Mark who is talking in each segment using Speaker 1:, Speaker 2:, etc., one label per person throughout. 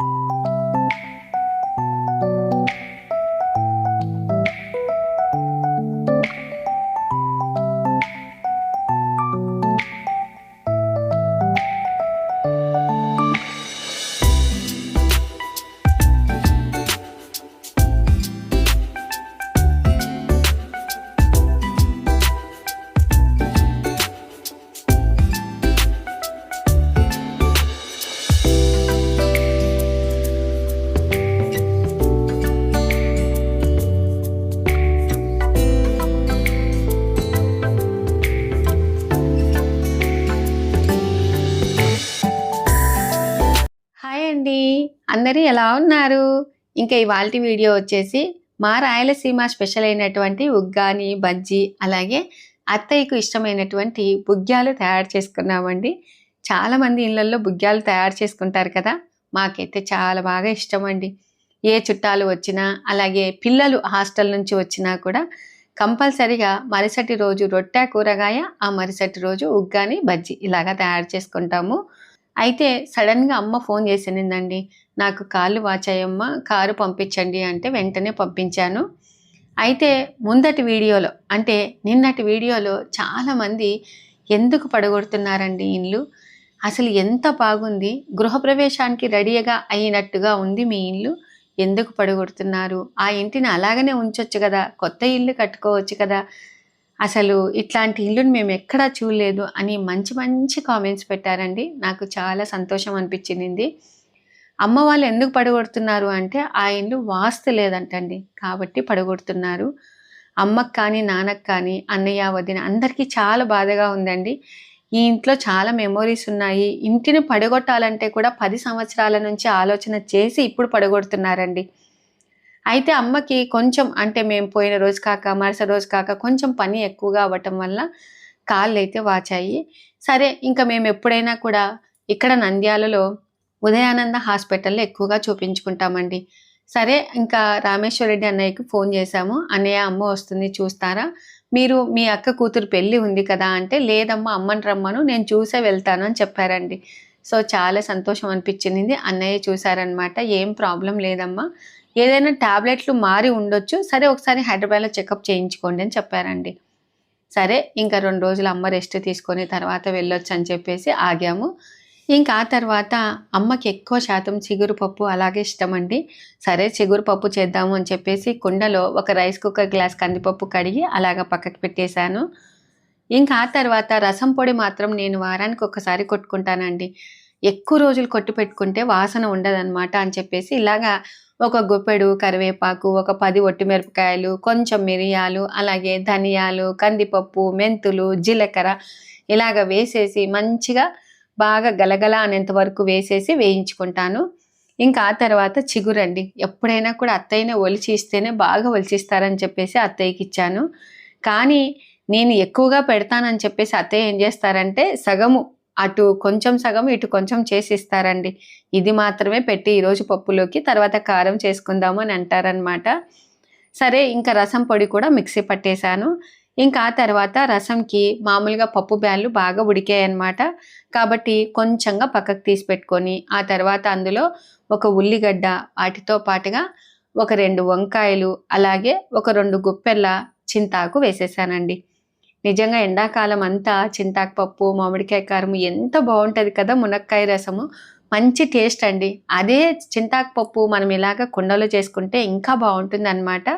Speaker 1: you అండి. అందరూ ఎలా ఉన్నారు? ఇంకా ఇవాళ వీడియో వచ్చేసి మా రాయలసీమ స్పెషల్ అయినటువంటి ఉగ్గాని బజ్జీ అలాగే అత్తయ్యకు ఇష్టమైనటువంటి బుగ్గ్యాలు తయారు చేసుకున్నామండి. చాలామంది ఇళ్ళల్లో బుగ్గ్యాలు తయారు చేసుకుంటారు కదా మాకైతే చాలా బాగా ఇష్టం అండి. ఏ చుట్టాలు వచ్చినా అలాగే పిల్లలు హాస్టల్ నుంచి వచ్చినా కూడా కంపల్సరిగా మరుసటి రోజు రొట్టె కూరగాయ ఆ మరుసటి రోజు ఉగ్గాని బజ్జీ ఇలాగా తయారు చేసుకుంటాము. అయితే సడన్గా అమ్మ ఫోన్ చేసినిందండి నాకు కాళ్ళు వాచాయమ్మ కారు పంపించండి అంటే వెంటనే పంపించాను. అయితే ముందటి వీడియోలో అంటే నిన్నటి వీడియోలో చాలామంది ఎందుకు పడగొడుతున్నారండి ఇల్లు అసలు ఎంత బాగుంది? గృహప్రవేశానికి రెడీగా అయినట్టుగా ఉంది మీ ఇల్లు ఎందుకు పడగొడుతున్నారు? ఆ ఇంటిని అలాగనే ఉంచొచ్చు కదా కొత్త ఇల్లు కట్టుకోవచ్చు కదా అసలు ఇట్లాంటి ఇల్లుని మేము ఎక్కడా చూడలేదు అని మంచి మంచి కామెంట్స్ పెట్టారండి. నాకు చాలా సంతోషం అనిపించింది. అమ్మ వాళ్ళు ఎందుకు పడగొడుతున్నారు అంటే ఆ ఇల్లు వాస్తు లేదంటండి. కాబట్టి పడగొడుతున్నారు. అమ్మకు కానీ నాన్నకు కానీ అన్నయ్య వదిన అందరికీ చాలా బాధగా ఉందండి. ఈ ఇంట్లో చాలా మెమోరీస్ ఉన్నాయి. ఇంటిని పడగొట్టాలంటే కూడా పది సంవత్సరాల నుంచి ఆలోచన చేసి ఇప్పుడు పడగొడుతున్నారండి. అయితే అమ్మకి కొంచెం అంటే మేము పోయిన రోజు కాక మరుసటి రోజు కాక కొంచెం పని ఎక్కువగా అవ్వటం వల్ల కాళ్ళు అయితే వాచాయి. సరే ఇంకా మేము ఎప్పుడైనా కూడా ఇక్కడ నంద్యాలలో ఉదయానంద హాస్పిటల్లో ఎక్కువగా చూపించుకుంటామండి. సరే ఇంకా రామేశ్వరరెడ్డి అన్నయ్యకి ఫోన్ చేశాము. అన్నయ్య అమ్మ వస్తుంది చూస్తారా? మీరు మీ అక్క కూతురు పెళ్ళి ఉంది కదా అంటే లేదమ్మా అమ్మని రమ్మను నేను చూసే వెళ్తాను అని చెప్పారండి. సో చాలా సంతోషం అనిపించింది. అన్నయ్య చూశారనమాట ఏం ప్రాబ్లం లేదమ్మా. ఏదైనా ట్యాబ్లెట్లు మారి ఉండొచ్చు. సరే ఒకసారి హైదరాబాద్లో చెకప్ చేయించుకోండి అని చెప్పారండి. సరే ఇంకా రెండు రోజులు అమ్మ రెస్ట్ తీసుకొని తర్వాత వెళ్ళొచ్చు అని చెప్పేసి ఆగాము. ఇంకా ఆ తర్వాత అమ్మకి ఎక్కువ శాతం చిగురు పప్పు అలాగే ఇష్టం అండి సరే చిగురు పప్పు చేద్దాము అని చెప్పేసి కుండలో ఒక రైస్ కుక్కర్ గ్లాస్ కందిపప్పు కడిగి అలాగ పక్కకి పెట్టేశాను. ఇంకా ఆ తర్వాత రసం పొడి మాత్రం నేను వారానికి ఒకసారి కొట్టుకుంటానండి. ఎక్కువ రోజులు కొట్టు పెట్టుకుంటే వాసన ఉండదన్నమాట అని చెప్పేసి ఇలాగా ఒక గుప్పెడు కరివేపాకు ఒక పది ఒట్టిమిరపకాయలు కొంచెం మిరియాలు అలాగే ధనియాలు కందిపప్పు మెంతులు జీలకర్ర ఇలాగ వేసేసి మంచిగా బాగా గలగల అనేంత వరకు వేసేసి వేయించుకుంటాను. ఇంకా ఆ తర్వాత చిగురండి. ఎప్పుడైనా కూడా అత్తయ్యనే ఒలిచి ఇస్తేనే బాగా ఒలిచిస్తారని చెప్పేసి అత్తయ్యకి ఇచ్చాను. కానీ నేను ఎక్కువగా పెడతానని చెప్పేసి అత్తయ్య ఏం చేస్తారంటే సగము అటు కొంచెం సగం ఇటు కొంచెం చేసి ఇస్తారండి ఇది మాత్రమే పెట్టి ఈరోజు పప్పులోకి తర్వాత కారం చేసుకుందాము అని అంటారనమాట సరే ఇంకా రసం పొడి కూడా మిక్సీ పట్టేశాను. ఇంకా ఆ తర్వాత రసంకి మామూలుగా పప్పు బ్యాన్లు బాగా ఉడికాయన్నమాట. కాబట్టి కొంచెంగా పక్కకు తీసి పెట్టుకొని ఆ తర్వాత అందులో ఒక ఉల్లిగడ్డ వాటితో పాటుగా ఒక రెండు వంకాయలు అలాగే ఒక రెండు గుప్పెళ్ళ చింతాకు వేసేసానండి. నిజంగా ఎండాకాలం అంతా చింతాకుపప్పు మామిడికాయ కారం ఎంత బాగుంటుంది కదా మునక్కాయ రసము. మంచి టేస్ట్ అండి. అదే చింతాకుపప్పు మనం ఇలాగ కుండలో చేసుకుంటే ఇంకా బాగుంటుంది అనమాట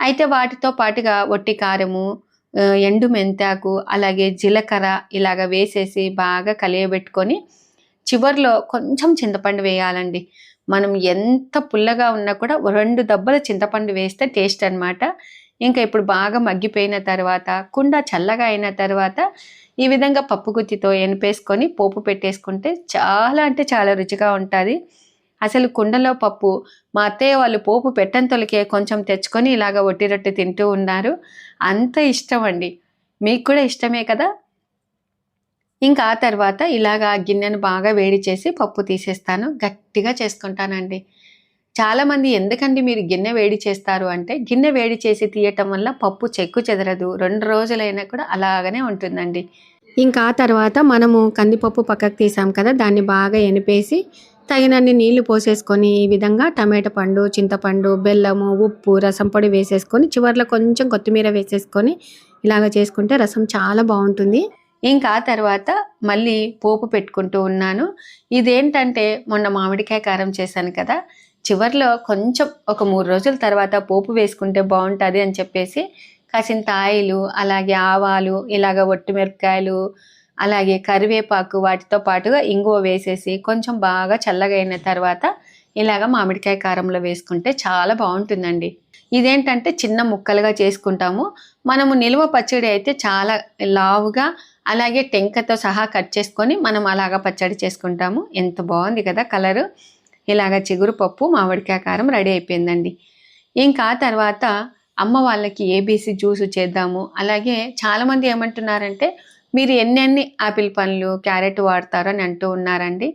Speaker 1: అయితే వాటితో పాటుగా ఒట్టి కారము ఎండు మెంతాకు అలాగే జీలకర్ర ఇలాగ వేసేసి బాగా కలియబెట్టుకొని చివరిలో కొంచెం చింతపండు వేయాలండి. మనం ఎంత పుల్లగా ఉన్నా కూడా రెండు దెబ్బల చింతపండు వేస్తే టేస్ట్ అనమాట ఇంకా ఇప్పుడు బాగా మగ్గిపోయిన తర్వాత కుండ చల్లగా అయిన తర్వాత ఈ విధంగా పప్పు గుత్తితో ఎనిపేసుకొని పోపు పెట్టేసుకుంటే చాలా అంటే చాలా రుచిగా ఉంటుంది. అసలు కుండలో పప్పు మా అత్తయ్య వాళ్ళు పోపు పెట్టంతొలికే కొంచెం తెచ్చుకొని ఇలాగ ఒట్టి రొట్టె తింటూ ఉన్నారు. అంత ఇష్టం అండి. మీకు కూడా ఇష్టమే కదా? ఇంకా ఆ తర్వాత ఇలాగా గిన్నెను బాగా వేడి చేసి పప్పు తీసేస్తాను. గట్టిగా చేసుకుంటానండి. చాలామంది ఎందుకండి మీరు గిన్నె వేడి చేస్తారు అంటే గిన్నె వేడి చేసి తీయటం వల్ల పప్పు చెక్కు చెదరదు. రెండు రోజులైనా కూడా అలాగనే ఉంటుందండి. ఇంకా ఆ తర్వాత మనము కందిపప్పు పక్కకు తీసాం కదా దాన్ని బాగా ఎనిపేసి తగినన్ని నీళ్ళు పోసేసుకొని ఈ విధంగా టమాటా పండు చింతపండు బెల్లము ఉప్పు రసం పొడి వేసేసుకొని చివర్లో కొంచెం కొత్తిమీర వేసేసుకొని ఇలాగ చేసుకుంటే రసం చాలా బాగుంటుంది. ఇంకా ఆ తర్వాత మళ్ళీ పోపు పెట్టుకుంటూ ఉన్నాను. ఇదేంటంటే మొన్న మామిడికాయ కారం చేశాను కదా చివర్లో కొంచెం ఒక మూడు రోజుల తర్వాత పోపు వేసుకుంటే బాగుంటుంది అని చెప్పేసి కాసింత ఆయిలు అలాగే ఆవాలు ఇలాగ ఒట్టిమిరపకాయలు అలాగే కరివేపాకు వాటితో పాటుగా ఇంగువ వేసేసి కొంచెం బాగా చల్లగా అయిన తర్వాత ఇలాగ మామిడికాయ కారంలో వేసుకుంటే చాలా బాగుంటుందండి. ఇదేంటంటే చిన్న ముక్కలుగా చేసుకుంటాము. మనము నిల్వ పచ్చడి అయితే చాలా లావుగా అలాగే టెంకతో సహా కట్ చేసుకొని మనం అలాగ పచ్చడి చేసుకుంటాము. ఎంత బాగుంది కదా కలరు. ఇలాగ చిగురు పప్పు మామిడికాయ కారం రెడీ అయిపోయిందండి. ఇంకా తర్వాత అమ్మ వాళ్ళకి ఏబీసీ జ్యూస్ చేద్దాము. అలాగే చాలామంది ఏమంటున్నారంటే మీరు ఎన్నెన్ని యాపిల్ పండ్లు క్యారెట్ వాడతారు? అని అంటూ ఉన్నారండి.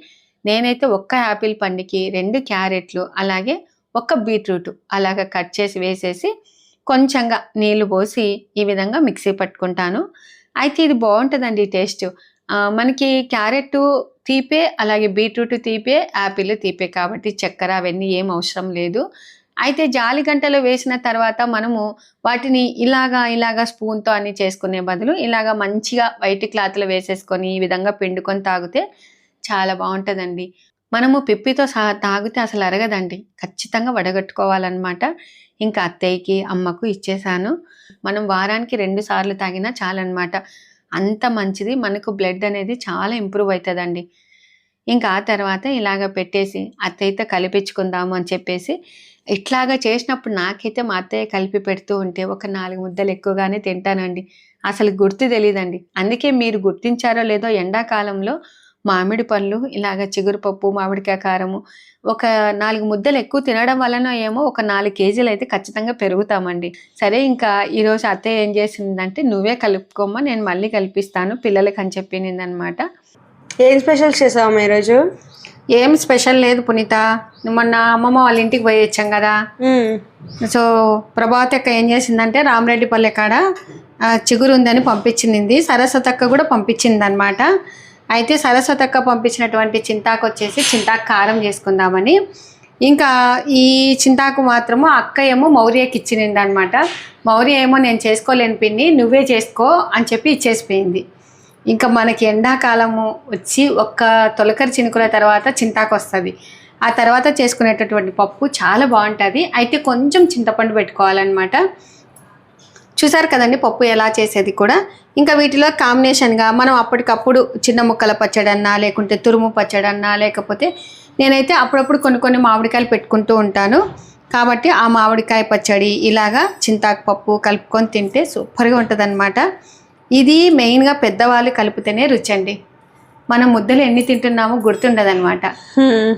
Speaker 1: నేనైతే ఒక్క యాపిల్ పండుకి రెండు క్యారెట్లు అలాగే ఒక్క బీట్రూట్ అలాగ కట్ చేసి వేసేసి కొంచెంగా నీళ్ళు పోసి ఈ విధంగా మిక్సీ పట్టుకుంటాను. అయితే ఇది బాగుంటుందండి టేస్ట్. మనకి క్యారెట్ తీపే అలాగే బీట్రూట్ తీపే యాపిల్ తీపే కాబట్టి చక్కెర అవన్నీ ఏం అవసరం లేదు. అయితే జాలి గంటలో వేసిన తర్వాత మనము వాటిని ఇలాగా ఇలాగా స్పూన్తో అన్ని చేసుకునే బదులు ఇలాగా మంచిగా వైట్ క్లాత్లో వేసేసుకొని ఈ విధంగా పిండుకొని తాగితే చాలా బాగుంటుందండి. మనము పిప్పితో సహా తాగితే అసలు అరగదండి. ఖచ్చితంగా వడగట్టుకోవాలన్నమాట. ఇంకా అత్తయ్యకి అమ్మకు ఇచ్చేసాను. మనం వారానికి రెండు సార్లు తాగినా చాలన్నమాట. అంత మంచిది. మనకు బ్లడ్ అనేది చాలా ఇంప్రూవ్ అవుతుందండి ఇంకా ఆ తర్వాత ఇలాగ పెట్టేసి అత్తయ్యతో కలిపించుకుందాము అని చెప్పేసి ఇట్లాగా చేసినప్పుడు నాకైతే మా అత్తయ్య కలిపి పెడుతూ ఉంటే ఒక నాలుగు ముద్దలు ఎక్కువగానే తింటానండి. అసలు గుర్తు తెలియదండి అందుకే మీరు గుర్తించారో లేదో ఎండాకాలంలో మామిడి పళ్ళు ఇలాగ చిగురుపప్పు మామిడికాయ కారము ఒక నాలుగు ముద్దలు ఎక్కువ తినడం వలన ఏమో ఒక నాలుగు కేజీలు అయితే ఖచ్చితంగా పెరుగుతామండి. సరే ఇంకా ఈరోజు అత్తయ్య ఏం చేసిందంటే నువ్వే కలుపుకోమ్మా నేను మళ్ళీ కల్పిస్తాను పిల్లలకి అని చెప్పింది అనమాట
Speaker 2: ఏం స్పెషల్స్ చేసావమ్మా ఈరోజు?
Speaker 1: ఏం స్పెషల్ లేదు పునీత. మొన్న అమ్మమ్మ వాళ్ళ ఇంటికి పోయి వచ్చాం కదా. సో ప్రభావతి అక్క ఏం చేసిందంటే రామరెడ్డిపల్లె కాడ చిగురు ఉందని పంపించింది. సరస్వతక్క కూడా పంపించింది అనమాట అయితే సరస్వతక్క పంపించినటువంటి చింతాకు వచ్చేసి చింతాకు కారం చేసుకుందామని. ఇంకా ఈ చింతాకు మాత్రము అక్క ఏమో మౌర్యకి ఇచ్చింది అనమాట మౌర్య ఏమో నేను చేసుకోలేని పిన్ని నువ్వే చేసుకో అని చెప్పి ఇచ్చేసిపోయింది. ఇంకా మనకి ఎండాకాలము వచ్చి ఒక్క తొలకరి చినుకుల తర్వాత చింతాకు వస్తుంది. ఆ తర్వాత చేసుకునేటటువంటి పప్పు చాలా బాగుంటుంది. అయితే కొంచెం చింతపండు పెట్టుకోవాలన్నమాట. చూసారు కదండి పప్పు ఎలా చేసేది కూడా? ఇంకా వీటిలో కాంబినేషన్గా మనం అప్పటికప్పుడు చిన్న ముక్కల పచ్చడన్నా లేకుంటే తురుము పచ్చడన్నా లేకపోతే నేనైతే అప్పుడప్పుడు కొన్ని కొన్ని మామిడికాయలు పెట్టుకుంటూ ఉంటాను. కాబట్టి ఆ మామిడికాయ పచ్చడి ఇలాగా చింతాకు పప్పు కలుపుకొని తింటే సూపర్గా ఉంటుంది ఇది మెయిన్గా పెద్దవాళ్ళు కలిపితేనే రుచి అండి మనం ముద్దలు ఎన్ని తింటున్నామో గుర్తుండదన్నమాట.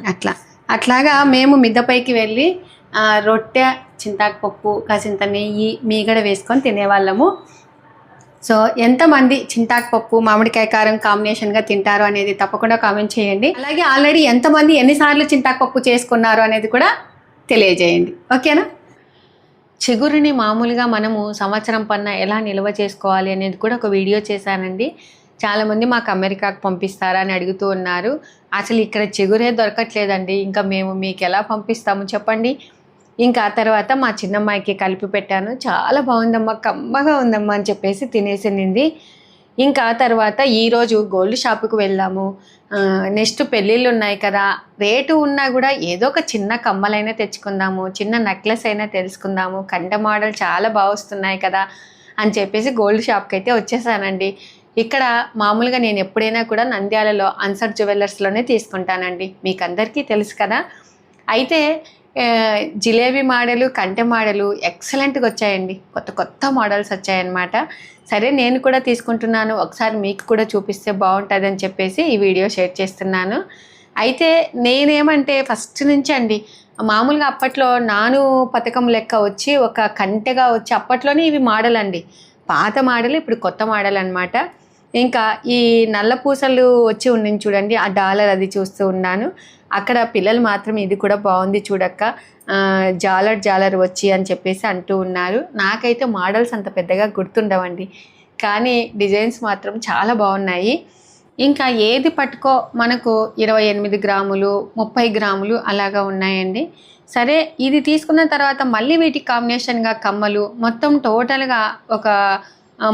Speaker 1: అట్లా. అట్లాగా మేము మిద్దపైకి వెళ్ళి రొట్టె చింతాకుపప్పు కాసింత నెయ్యి మీగడ వేసుకొని తినేవాళ్ళము. సో ఎంతమంది చింతాకుపప్పు మామిడికాయ కారం కాంబినేషన్గా తింటారు అనేది తప్పకుండా కామెంట్ చేయండి. అలాగే ఆల్రెడీ ఎంతమంది ఎన్నిసార్లు చింతాకుపప్పు చేసుకున్నారు అనేది కూడా తెలియజేయండి. ఓకేనా? చిగురుని మామూలుగా మనము సంవత్సరం పన్న ఎలా నిల్వ చేసుకోవాలి అనేది కూడా ఒక వీడియో చేశానండి. చాలామంది మాకు అమెరికాకు పంపిస్తారా అని అడుగుతూ ఉన్నారు. అసలు ఇక్కడ చిగురే దొరకట్లేదండి. ఇంకా మేము మీకు ఎలా పంపిస్తాము చెప్పండి. ఇంకా ఆ తర్వాత మా చిన్నమ్మాయికి కలిపి పెట్టాను. చాలా బాగుందమ్మా కమ్మగా ఉందమ్మా అని చెప్పేసి తినేసింది ఇంకా తర్వాత ఈరోజు గోల్డ్ షాప్కి వెళ్ళాము నెక్స్ట్ పెళ్ళిళ్ళు ఉన్నాయి కదా రేటు ఉన్నా కూడా ఏదో ఒక చిన్న కమ్మలైనా తెచ్చుకుందాము చిన్న నెక్లెస్ అయినా తెలుసుకుందాము. కంట మోడల్ చాలా బాగా వస్తున్నాయి కదా అని చెప్పేసి గోల్డ్ షాప్కి అయితే వచ్చేసానండి. ఇక్కడ మామూలుగా నేను ఎప్పుడైనా కూడా నంద్యాలలో అన్సర్ జ్యువెలర్స్లోనే తీసుకుంటానండి. మీకు అందరికీ తెలుసు కదా. అయితే జిలేబీ మోడలు కంటె మోడలు ఎక్సలెంట్గా వచ్చాయండి. కొత్త కొత్త మోడల్స్ వచ్చాయన్నమాట. సరే నేను కూడా తీసుకుంటున్నాను. ఒకసారి మీకు కూడా చూపిస్తే బాగుంటుంది అని చెప్పేసి ఈ వీడియో షేర్ చేస్తున్నాను. అయితే నేనేమంటే ఫస్ట్ నుంచి అండి మామూలుగా అప్పట్లో నాను పథకం లెక్క వచ్చి ఒక కంటెగా వచ్చి అప్పట్లోనే ఇవి మోడల్ అండి పాత మోడల్ ఇప్పుడు కొత్త మోడల్ అనమాట ఇంకా ఈ నల్ల పూసలు వచ్చి ఉండింది చూడండి ఆ డాలర్ అది చూస్తూ ఉన్నాను. అక్కడ పిల్లలు మాత్రం ఇది కూడా బాగుంది చూడక్క. జాలర్ జాలర్ వచ్చి అని చెప్పేసి అంటూ ఉన్నారు. నాకైతే మోడల్స్ అంత పెద్దగా గుర్తుండవండి కానీ డిజైన్స్ మాత్రం చాలా బాగున్నాయి. ఇంకా ఏది పట్టుకో మనకు ఇరవై ఎనిమిది గ్రాములు ముప్పై గ్రాములు అలాగా ఉన్నాయండి. సరే ఇది తీసుకున్న తర్వాత మళ్ళీ వీటి కాంబినేషన్గా కమ్మలు మొత్తం టోటల్గా ఒక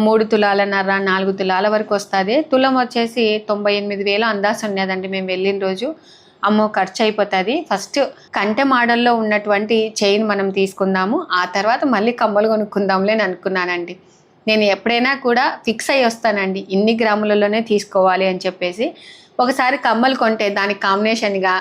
Speaker 1: మూడు తులాలన్నర నాలుగు తులాల వరకు వస్తుంది. తులం వచ్చేసి తొంభై ఎనిమిది వేలు అందాస్ ఉన్నదండి మేము వెళ్ళిన రోజు అమ్మో ఖర్చు అయిపోతుంది ఫస్ట్ కంటె మోడల్లో ఉన్నటువంటి చైన్ మనం తీసుకుందాము. ఆ తర్వాత మళ్ళీ కమ్మలు కొనుక్కుందాంలే అని అనుకున్నానండి. నేను ఎప్పుడైనా కూడా ఫిక్స్ అయ్యి వస్తానండి. ఇన్ని గ్రాములలోనే తీసుకోవాలి అని చెప్పేసి. ఒకసారి కమ్మలు కొంటే దానికి కాంబినేషన్గా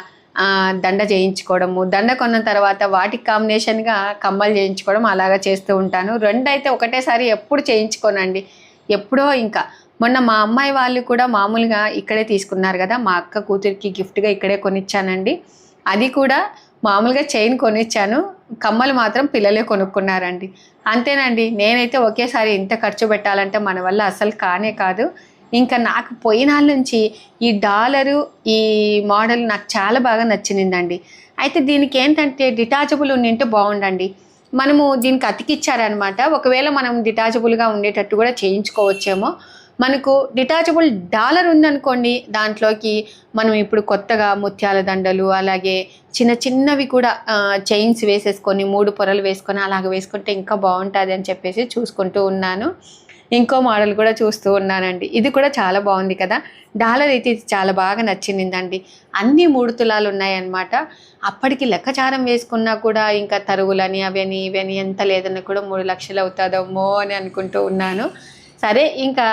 Speaker 1: దండ చేయించుకోవడము. దండ కొన్న తర్వాత వాటికి కాంబినేషన్గా కమ్మలు చేయించుకోవడం అలాగా చేస్తూ ఉంటాను. రెండు అయితే ఒకటేసారి ఎప్పుడు చేయించుకోనండి. ఎప్పుడో ఇంకా. మొన్న మా అమ్మాయి వాళ్ళు కూడా మామూలుగా ఇక్కడే తీసుకున్నారు కదా మా అక్క కూతురికి గిఫ్ట్గా ఇక్కడే కొనిచ్చానండి. అది కూడా మామూలుగా చైన్ కొనిచ్చాను. కమ్మలు మాత్రం పిల్లలే కొనుక్కున్నారండి. అంతేనండి. నేనైతే ఒకేసారి ఇంత ఖర్చు పెట్టాలంటే మన వల్ల అసలు కానే కాదు. ఇంకా నాకు పోయినాళ్ళ నుంచి ఈ డాలరు ఈ మోడల్ నాకు చాలా బాగా నచ్చిందండి అయితే దీనికి ఏంటంటే డిటాచబుల్ ఉండింటే బాగుండండి. మనము దీనికి అతికిచ్చారనమాట. ఒకవేళ మనం డిటాచబుల్గా ఉండేటట్టు కూడా చేయించుకోవచ్చేమో. మనకు డిటాచబుల్ డాలర్ ఉందనుకోండి దాంట్లోకి మనం ఇప్పుడు కొత్తగా ముత్యాల దండలు అలాగే చిన్న చిన్నవి కూడా చైన్స్ వేసేసుకొని మూడు పొరలు వేసుకొని అలాగ వేసుకుంటే ఇంకా బాగుంటుంది అని చెప్పేసి చూసుకుంటూ ఉన్నాను. ఇంకో మోడల్ కూడా చూస్తూ ఉన్నానండి. ఇది కూడా చాలా బాగుంది కదా. డాలర్ అయితే ఇది చాలా బాగా నచ్చిందండి. అన్ని మూడు తులాలు ఉన్నాయన్నమాట. అప్పటికి లెక్కచారం వేసుకున్నా కూడా ఇంకా తరుగులని అవని ఇవని ఎంత లేదని కూడా మూడు లక్షలు అవుతుందమ్మో అని అనుకుంటూ ఉన్నాను. సరే ఇంకా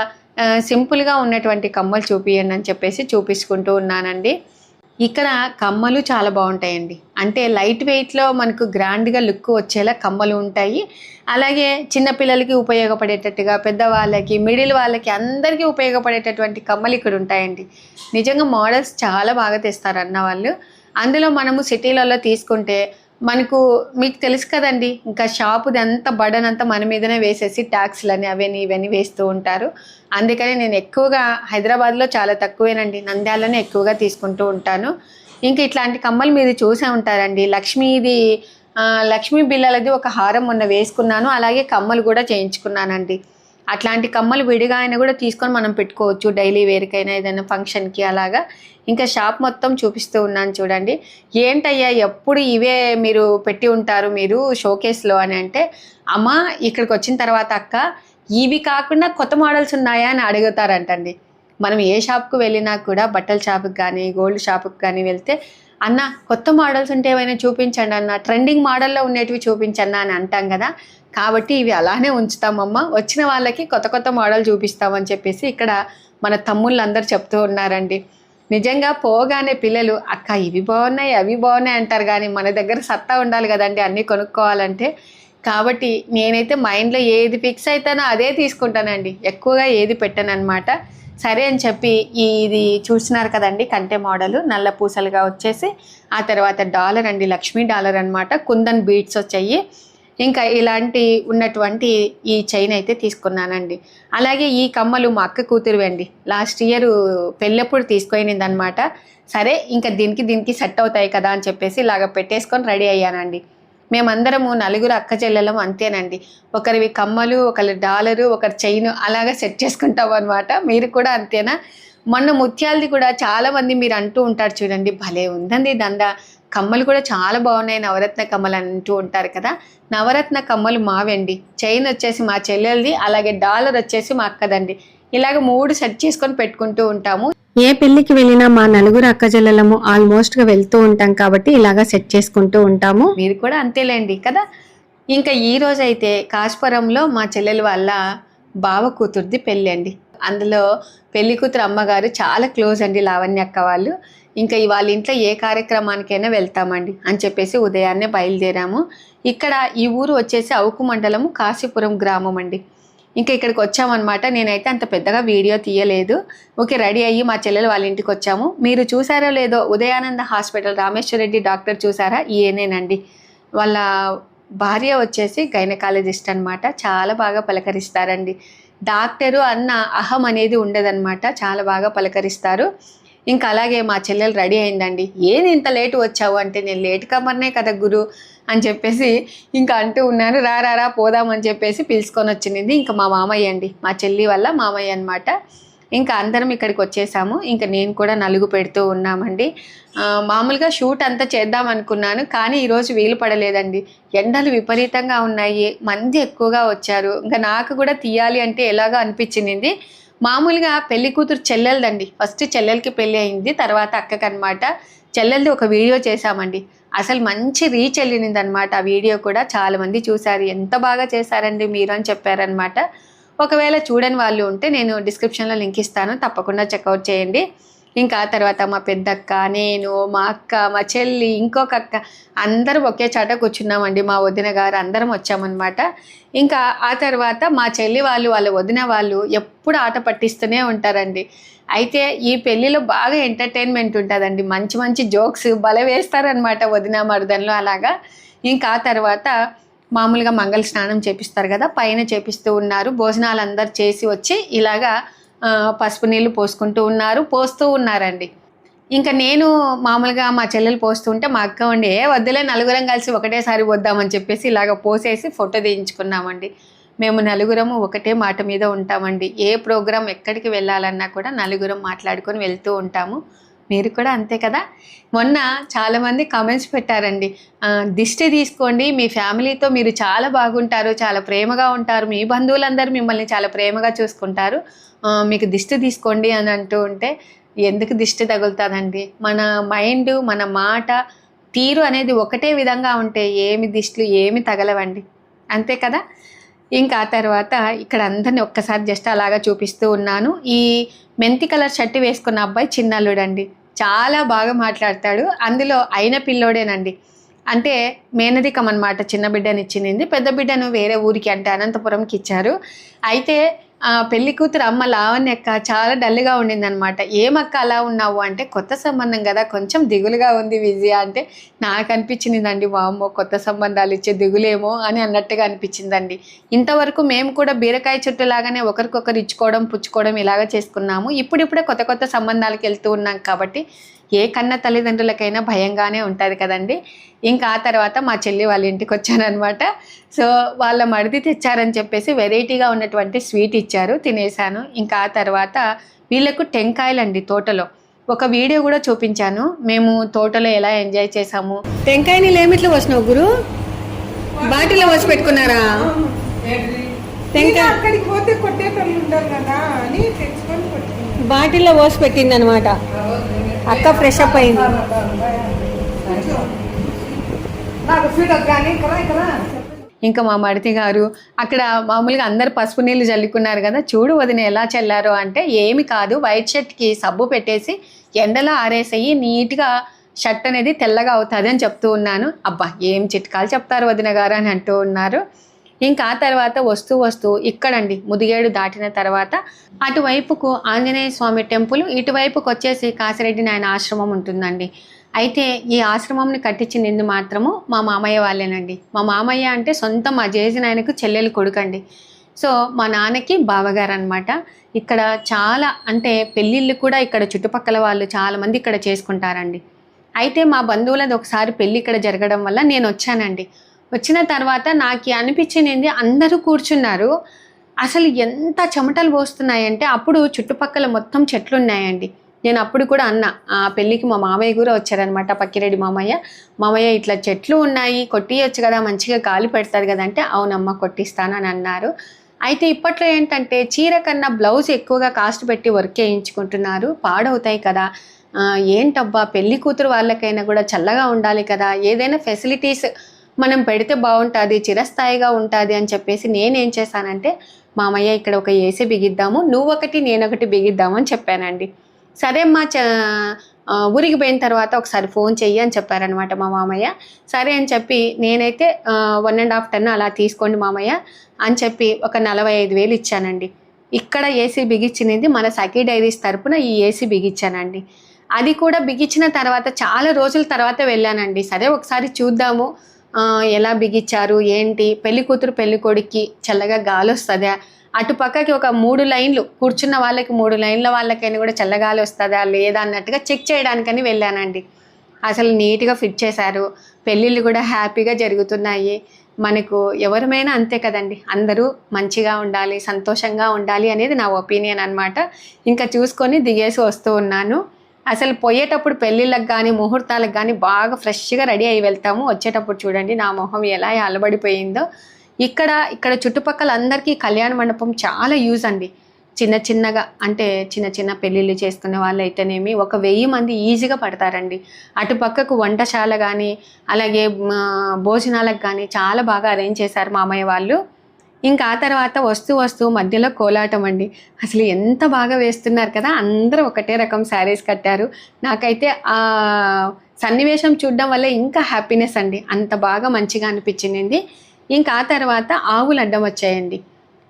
Speaker 1: సింపుల్గా ఉన్నటువంటి కమ్మలు చూపియండి అని చెప్పేసి చూపించుకుంటూ ఉన్నానండి. ఇక్కడ కమ్మలు చాలా బాగుంటాయండి. అంటే లైట్ వెయిట్లో మనకు గ్రాండ్గా లుక్ వచ్చేలా కమ్మలు ఉంటాయి. అలాగే చిన్నపిల్లలకి ఉపయోగపడేటట్టుగా పెద్దవాళ్ళకి మిడిల్ వాళ్ళకి అందరికీ ఉపయోగపడేటటువంటి కమ్మలు ఇక్కడ ఉంటాయండి. నిజంగా మోడల్స్ చాలా బాగా తెస్తారు అన్న వాళ్ళు. అందులో మనము సిటీలలో తీసుకుంటే మనకు మీకు తెలుసు కదండి ఇంకా షాపుది అంత బడన్ అంతా మన మీదనే వేసేసి ట్యాక్స్లని అవని ఇవన్నీ వేస్తూ ఉంటారు. అందుకని నేను ఎక్కువగా హైదరాబాద్లో చాలా తక్కువేనండి నంద్యాలనే ఎక్కువగా తీసుకుంటూ ఉంటాను. ఇంకా ఇట్లాంటి కమ్మలు మీరు చూసే ఉంటారండి లక్ష్మీది లక్ష్మీ బిల్లలది ఒక హారం మొన్న వేసుకున్నాను అలాగే కమ్మలు కూడా చేయించుకున్నానండి. అట్లాంటి కమ్మలు విడిగా అయినా కూడా తీసుకొని మనం పెట్టుకోవచ్చు. డైలీ వేరికైనా ఏదైనా ఫంక్షన్కి అలాగా. ఇంకా షాప్ మొత్తం చూపిస్తూ ఉన్నాను చూడండి. ఏంటయ్యా ఎప్పుడు ఇవే మీరు పెట్టి ఉంటారు మీరు షోకేస్లో అని అంటే అమ్మ ఇక్కడికి వచ్చిన తర్వాత అక్క ఇవి కాకుండా కొత్త మోడల్స్ ఉన్నాయా అని అడుగుతారంటండి. మనం ఏ షాప్కు వెళ్ళినా కూడా బట్టల షాప్కి కానీ గోల్డ్ షాప్కి కానీ వెళ్తే అన్న కొత్త మోడల్స్ ఉంటే ఏమైనా చూపించండి అన్న ట్రెండింగ్ మోడల్లో ఉండేటివి చూపించన్నా అని అంటాం కదా. కాబట్టి ఇవి అలానే ఉంచుతామమ్మ. వచ్చిన వాళ్ళకి కొత్త కొత్త మోడల్ చూపిస్తామని చెప్పేసి ఇక్కడ మన తమ్ముళ్ళు అందరు చెప్తూ ఉన్నారండి. నిజంగా పోగానే పిల్లలు అక్క ఇవి బాగున్నాయి అవి బాగున్నాయి అంటారు కానీ మన దగ్గర సత్తా ఉండాలి కదండి అన్నీ కొనుక్కోవాలంటే. కాబట్టి నేనైతే మైండ్లో ఏది ఫిక్స్ అవుతానో అదే తీసుకుంటానండి. ఎక్కువగా ఏది పెట్టాను సరే అని చెప్పి ఇది చూస్తున్నారు కదండి కంటే మోడల్. నల్ల పూసలుగా వచ్చేసి ఆ తర్వాత డాలర్ అండి లక్ష్మీ డాలర్ అన్నమాట. కుందన్ బీట్స్ వచ్చాయి. ఇంకా ఇలాంటి ఉన్నటువంటి ఈ చైన్ అయితే తీసుకున్నానండి. అలాగే ఈ కమ్మలు మా అక్క కూతురువండి లాస్ట్ ఇయర్ పెళ్ళప్పుడు తీసుకుపోయింది అనమాట సరే ఇంకా దీనికి దీనికి సెట్ అవుతాయి కదా అని చెప్పేసి ఇలాగ పెట్టేసుకొని రెడీ అయ్యానండి. మేమందరము నలుగురు అక్క చెల్లెలం అంతేనండి. ఒకరివి కమ్మలు ఒకరి డాలరు ఒకరి చైన్ అలాగా సెట్ చేసుకుంటాం అనమాట మీరు కూడా అంతేనా? మొన్న ముత్యాలది కూడా చాలామంది మీరు అంటూ ఉంటారు చూడండి భలే ఉందండి దండ. కమ్మలు కూడా చాలా బాగున్నాయి. నవరత్న కమ్మలు అని అంటూ ఉంటారు కదా. నవరత్న కమ్మలు మావండి. చైన్ వచ్చేసి మా చెల్లెలది అలాగే డాలర్ వచ్చేసి మా అక్కదండి. ఇలాగ మూడు సెట్ చేసుకొని పెట్టుకుంటూ ఉంటాము.
Speaker 2: ఏ పెళ్ళికి వెళ్ళినా మా నలుగురు అక్క చెల్లెలము ఆల్మోస్ట్గా వెళ్తూ ఉంటాం కాబట్టి ఇలాగా సెట్ చేసుకుంటూ ఉంటాము.
Speaker 1: మీరు కూడా అంతేలేండి కదా. ఇంకా ఈ రోజు అయితే కాశ్పురంలో మా చెల్లెల వాళ్ళ బావ కూతుర్ది పెళ్ళి అండి. అందులో పెళ్ళి కూతురు అమ్మగారు చాలా క్లోజ్ అండి లావణ్య అక్క వాళ్ళు. ఇంకా ఇవాళ వాళ్ళ ఇంట్లో ఏ కార్యక్రమానికైనా వెళ్తామండి అని చెప్పేసి ఉదయాన్నే బయలుదేరాము. ఇక్కడ ఈ ఊరు వచ్చేసి అవుకు మండలము కాశీపురం గ్రామం అండి. ఇంకా ఇక్కడికి వచ్చామన్నమాట. నేనైతే అంత పెద్దగా వీడియో తీయలేదు. ఓకే రెడీ అయ్యి మా చెల్లెలు వాళ్ళ ఇంటికి వచ్చాము. మీరు చూసారో లేదో ఉదయానంద హాస్పిటల్ రామేశ్వర రెడ్డి డాక్టర్ చూసారా? ఈయనేనండి. వాళ్ళ భార్య వచ్చేసి గైనకాలజిస్ట్ అన్నమాట. చాలా బాగా పలకరిస్తారండి. డాక్టరు అన్న అహం అనేది ఉండదన్నమాట. చాలా బాగా పలకరిస్తారు. ఇంకా అలాగే మా చెల్లెలు రెడీ అయిందండి. ఏది ఇంత లేటు వచ్చావు? అంటే నేను లేట్ కమ్మర్నే కదా గురు అని చెప్పేసి ఇంకా అంటూ ఉన్నాను రా రా రా పోదామని చెప్పేసి పిలుచుకొని వచ్చింది. ఇంకా మా మామయ్య అండి. మా చెల్లి వల్ల మామయ్య అనమాట ఇంకా అందరం ఇక్కడికి వచ్చేసాము. ఇంకా నేను కూడా నలుగు పెడుతూ ఉన్నామండి. మామూలుగా షూట్ అంతా చేద్దాం అనుకున్నాను కానీ ఈరోజు వీలు పడలేదండి. ఎండలు విపరీతంగా ఉన్నాయి. మంది ఎక్కువగా వచ్చారు. ఇంకా నాకు కూడా తీయాలి అంటే ఎలాగో అనిపించింది. మామూలుగా పెళ్ళి కూతురు చెల్లెలదండి. ఫస్ట్ చెల్లెలకి పెళ్ళి అయింది తర్వాత అక్కకి అనమాట చెల్లెలది ఒక వీడియో చేశామండి. అసలు మంచి రీచ్ వెళ్ళింది అనమాట ఆ వీడియో కూడా. చాలామంది చూశారు. ఎంత బాగా చేశారండి మీరు అని చెప్పారనమాట ఒకవేళ చూడని వాళ్ళు ఉంటే నేను డిస్క్రిప్షన్లో లింక్ ఇస్తాను. తప్పకుండా చెక్అవుట్ చేయండి. ఇంకా ఆ తర్వాత మా పెద్దక్క నేను మా అక్క మా చెల్లి ఇంకొక అక్క అందరం ఒకే చాట కూర్చున్నామండి. మా వదిన గారు అందరం వచ్చామన్నమాట. ఇంకా ఆ తర్వాత మా చెల్లి వాళ్ళు వాళ్ళ వదిన వాళ్ళు ఎప్పుడు ఆట పట్టిస్తూనే ఉంటారండి. అయితే ఈ పెళ్ళిలో బాగా ఎంటర్టైన్మెంట్ ఉంటుందండి. మంచి మంచి జోక్స్ బల వేస్తారనమాట వదిన మరుదన్లు అలాగా. ఇంకా ఆ తర్వాత మామూలుగా మంగళ స్నానం చేపిస్తారు కదా పైన చేపిస్తూ ఉన్నారు. భోజనాలు అందరు చేసి వచ్చి ఇలాగా పసుపు నీళ్ళు పోసుకుంటూ ఉన్నారు పోస్తూ ఉన్నారండి. ఇంకా నేను మామూలుగా మా చెల్లెలు పోస్తుంటే మా అక్క ఉండి ఏ వద్దులే నలుగురం కలిసి ఒకటేసారి వద్దామని చెప్పేసి ఇలాగ పోసేసి ఫోటో తీయించుకున్నామండి. మేము నలుగురము ఒకటే మాట మీద ఉంటామండి. ఏ ప్రోగ్రాం ఎక్కడికి వెళ్ళాలన్నా కూడా నలుగురం మాట్లాడుకొని వెళ్తూ ఉంటాము. మీరు కూడా అంతే కదా? మొన్న చాలామంది కామెంట్స్ పెట్టారండి. దిష్టి తీసుకోండి మీ ఫ్యామిలీతో మీరు చాలా బాగుంటారు చాలా ప్రేమగా ఉంటారు మీ బంధువులందరూ మిమ్మల్ని చాలా ప్రేమగా చూసుకుంటారు. మీకు దిష్టి తీసుకోండి అని అంటూ ఉంటే ఎందుకు దిష్టి తగులుతుందండి? మన మైండ్ మన మాట తీరు అనేది ఒకటే విధంగా ఉంటే ఏమి దిష్టిలు ఏమి తగలవండి. అంతే కదా? ఇంకా తర్వాత ఇక్కడ అందరిని ఒక్కసారి జస్ట్ అలాగా చూపిస్తూ ఉన్నాను. ఈ మెంతి కలర్ షర్ట్ వేసుకున్న అబ్బాయి చిన్నల్లుడండి. చాలా బాగా మాట్లాడతాడు. అందులో అయిన పిల్లోడేనండి. అంటే మేనరికం అనమాట చిన్న బిడ్డని ఇచ్చింది పెద్ద బిడ్డను వేరే ఊరికి అంటే అనంతపురంకి ఇచ్చారు. అయితే పెళ్ళి కూతురు అమ్మ లావణ్యక్క చాలా డల్గా ఉండింది అనమాట ఏమక్క అలా ఉన్నావు అంటే కొత్త సంబంధం కదా కొంచెం దిగులుగా ఉంది విజయ అంటే నాకు అనిపించిందండి వామ్మో కొత్త సంబంధాలు ఇచ్చే దిగులేమో అని అన్నట్టుగా అనిపించిందండి. ఇంతవరకు మేము కూడా బీరకాయ చుట్టూ లాగానే ఒకరికొకరు ఇచ్చుకోవడం పుచ్చుకోవడం ఇలాగ చేసుకున్నాము. ఇప్పుడిప్పుడే కొత్త కొత్త సంబంధాలకు వెళ్తూ ఉన్నాం కాబట్టి ఏ కన్న తల్లిదండ్రులకైనా భయంగానే ఉంటుంది కదండి. ఇంకా ఆ తర్వాత మా చెల్లి వాళ్ళ ఇంటికి వచ్చానమాట సో వాళ్ళ మడిది తెచ్చారని చెప్పేసి వెరైటీగా ఉన్నటువంటి స్వీట్ ఇచ్చారు తినేసాను ఇంకా ఆ తర్వాత వీళ్ళకు టెంకాయలండి తోటలో. ఒక వీడియో కూడా చూపించాను. మేము తోటలో ఎలా ఎంజాయ్ చేసాము
Speaker 2: టెంకాయ నీళ్ళు ఏమిట్లో వచ్చినావు గురు? బాటిల్లో వచ్చి పెట్టుకున్నారా?
Speaker 3: ఇంకా అక్కడికి పోతే కొట్టేటోళ్ళు ఉండరు కదా అని తెచ్చుకొని కొట్టుకున్నాను
Speaker 2: బాటిల్లో పోసి పెట్టింది అనమాట అక్క ఫ్రెష్ అప్ అయింది.
Speaker 1: ఇంకా మా మడితి గారు అక్కడ మామూలుగా అందరు పసుపు నీళ్ళు చల్లుకున్నారు కదా చూడు వదిన ఎలా చల్లారో అంటే ఏమి కాదు వైట్ షర్ట్కి సబ్బు పెట్టేసి ఎండలో ఆరేసేయి నీట్గా షర్ట్ అనేది తెల్లగా అవుతుంది అని చెప్తూ ఉన్నాను. అబ్బా ఏం చిట్కాలు చెప్తారు వదిన గారు అని అంటూ ఉన్నారు. ఇంకా ఆ తర్వాత వస్తూ వస్తూ ఇక్కడండి ముదిగేడు దాటిన తర్వాత అటువైపుకు ఆంజనేయ స్వామి టెంపుల్ ఇటువైపుకు వచ్చేసి కాసిరెడ్డి నాయన ఆశ్రమం ఉంటుందండి. అయితే ఈ ఆశ్రమంని కట్టించినందు మాత్రము మా మామయ్య వాళ్ళేనండి. మా మామయ్య అంటే సొంతం మా జేజి నాయనకు చెల్లెలు కొడుకండి. సో మా నాన్నకి బావగారు అనమాట ఇక్కడ చాలా అంటే పెళ్ళిళ్ళు కూడా ఇక్కడ చుట్టుపక్కల వాళ్ళు చాలామంది ఇక్కడ చేసుకుంటారండి. అయితే మా బంధువులది ఒకసారి పెళ్ళి ఇక్కడ జరగడం వల్ల నేను వచ్చానండి. వచ్చిన తర్వాత నాకు అనిపించింది అందరూ కూర్చున్నారు. అసలు ఎంత చెమటలు పోస్తున్నాయంటే అప్పుడు చుట్టుపక్కల మొత్తం చెట్లు ఉన్నాయండి నేను అప్పుడు కూడా అన్న ఆ పెళ్ళికి మా మామయ్య కూడా వచ్చారనమాట పక్కిరెడ్డి మామయ్య. మామయ్య ఇట్లా చెట్లు ఉన్నాయి కొట్టియొచ్చు కదా మంచిగా గాలి పెడతారు కదా అంటే అవునమ్మ కొట్టిస్తాను అని అన్నారు. అయితే ఇప్పట్లో ఏంటంటే చీర కన్నా బ్లౌజ్ ఎక్కువగా కాస్ట్ పెట్టి వర్క్ చేయించుకుంటున్నారు. పాడవుతాయి కదా. ఏంటబ్బా పెళ్ళి కూతురు వాళ్ళకైనా కూడా చల్లగా ఉండాలి కదా. ఏదైనా ఫెసిలిటీస్ మనం పెడితే బాగుంటుంది చిరస్థాయిగా ఉంటుంది అని చెప్పేసి నేనేం చేశానంటే మామయ్య ఇక్కడ ఒక ఏసీ బిగిద్దాము నువ్వు ఒకటి నేను ఒకటి బిగిద్దాము అని చెప్పానండి. సరే మా చ ఊరికి పోయిన తర్వాత ఒకసారి ఫోన్ చెయ్యి అని చెప్పారనమాట మా మామయ్య. సరే అని చెప్పి నేనైతే వన్ అండ్ హాఫ్ టన్ అలా తీసుకోండి మామయ్య అని చెప్పి ఒక నలభై ఐదు వేలు ఇచ్చానండి. ఇక్కడ ఏసీ బిగించినది మన సఖీ డైరీస్ తరపున ఈ ఏసీ బిగించానండి అది కూడా బిగించిన తర్వాత చాలా రోజుల తర్వాత వెళ్ళానండి. సరే ఒకసారి చూద్దాము ఎలా బిగించారు ఏంటి? పెళ్ళి కూతురు పెళ్ళి కొడుక్కి చల్లగా గాలి వస్తుందా అటు పక్కకి ఒక మూడు లైన్లు కూర్చున్న వాళ్ళకి మూడు లైన్ల వాళ్ళకైనా కూడా చల్లగాలి వస్తుందా లేదా అన్నట్టుగా చెక్ చేయడానికని వెళ్ళానండి. అసలు నీట్గా ఫిట్ చేశారు. పెళ్ళిళ్ళు కూడా హ్యాపీగా జరుగుతున్నాయి. మనకు ఎవరమైనా అంతే కదండి. అందరూ మంచిగా ఉండాలి సంతోషంగా ఉండాలి అనేది నా ఒపీనియన్ అనమాట ఇంకా చూసుకొని దిగేసి వస్తూ ఉన్నాను. అసలు పోయేటప్పుడు పెళ్ళిళ్ళకి కానీ ముహూర్తాలకు కానీ బాగా ఫ్రెష్గా రెడీ అయ్యి వెళ్తాము. వచ్చేటప్పుడు చూడండి నా మొహం ఎలా అలబడిపోయిందో. ఇక్కడ ఇక్కడ చుట్టుపక్కల అందరికీ కళ్యాణ మండపం చాలా యూజ్ అండి. చిన్న చిన్నగా అంటే చిన్న చిన్న పెళ్ళిళ్ళు చేసుకునే వాళ్ళు అయితేనేమి ఒక వెయ్యి మంది ఈజీగా పడతారండి. అటుపక్కకు వంటశాల కానీ అలాగే భోజనాలకు కానీ చాలా బాగా అరేంజ్ చేశారు మామయ్య వాళ్ళు. ఇంకా ఆ తర్వాత వస్తూ వస్తూ మధ్యలో కోలాటం అండి. అసలు ఎంత బాగా వేస్తున్నారు కదా అందరూ ఒకటే రకం శారీస్ కట్టారు. నాకైతే ఆ సన్నివేశం చూడడం వల్ల ఇంకా హ్యాపీనెస్ అండి. అంత బాగా మంచిగా అనిపించింది ఇంకా ఆ తర్వాత ఆవులు అడ్డం వచ్చాయండి.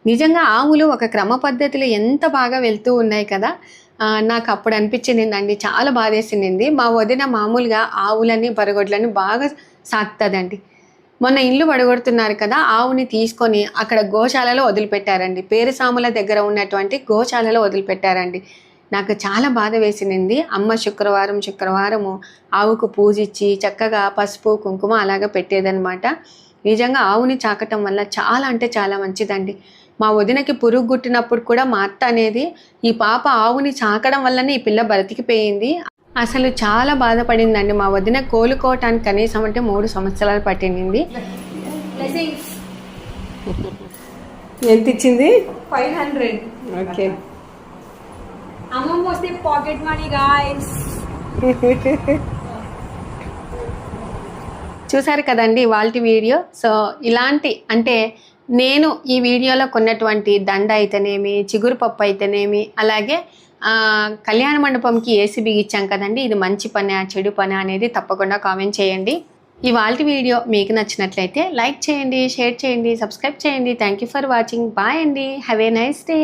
Speaker 1: నిజంగా ఆవులు ఒక క్రమ పద్ధతిలో ఎంత బాగా వెళ్తూ ఉన్నాయి కదా నాకు అప్పుడు అనిపించిందండి. చాలా బాధేసింది మా వదిన మామూలుగా ఆవులని బరగొడ్లని బాగా సాకుతుందండి. మొన్న ఇల్లు పడగొడుతున్నారు కదా ఆవుని తీసుకొని అక్కడ గోశాలలో వదిలిపెట్టారండి. పేరుసాముల దగ్గర ఉన్నటువంటి గోశాలలో వదిలిపెట్టారండి. నాకు చాలా బాధ వేసింది అమ్మ శుక్రవారం శుక్రవారము ఆవుకు పూజిచ్చి చక్కగా పసుపు కుంకుమ అలాగ పెట్టేదనమాట నిజంగా ఆవుని చాకటం వల్ల చాలా అంటే చాలా మంచిదండి. మా వదినకి పురుగు గుట్టినప్పుడు కూడా మా అత్త అనేది ఈ పాప ఆవుని చాకడం వల్లనే ఈ పిల్ల బ్రతికిపోయింది అసలు చాలా బాధపడిందండి. మా వదిన కోలుకోవటానికి కనీసం అంటే మూడు సంవత్సరాలు పట్టింది.
Speaker 3: ఎంత ఇచ్చింది?
Speaker 4: Five hundred
Speaker 3: okay.
Speaker 4: అమ్మమ్మ వస్తే పాకెట్ మనీ గాయస్
Speaker 1: చూసారు కదండి వాళ్ళ వీడియో? సో ఇలాంటి అంటే నేను ఈ వీడియోలో కొన్నటువంటి దండ అయితేనేమి చిగురు పప్పు అయితేనేమి అలాగే కళ్యాణ మండపంకి ఏసీ ఇచ్చాం కదండి. ఇది మంచి పని చెడు పని అనేది తప్పకుండా కామెంట్ చేయండి. ఇవాళ వీడియో మీకు నచ్చినట్లయితే లైక్ చేయండి షేర్ చేయండి సబ్స్క్రైబ్ చేయండి. Thank you for watching bye అండి. Have a nice day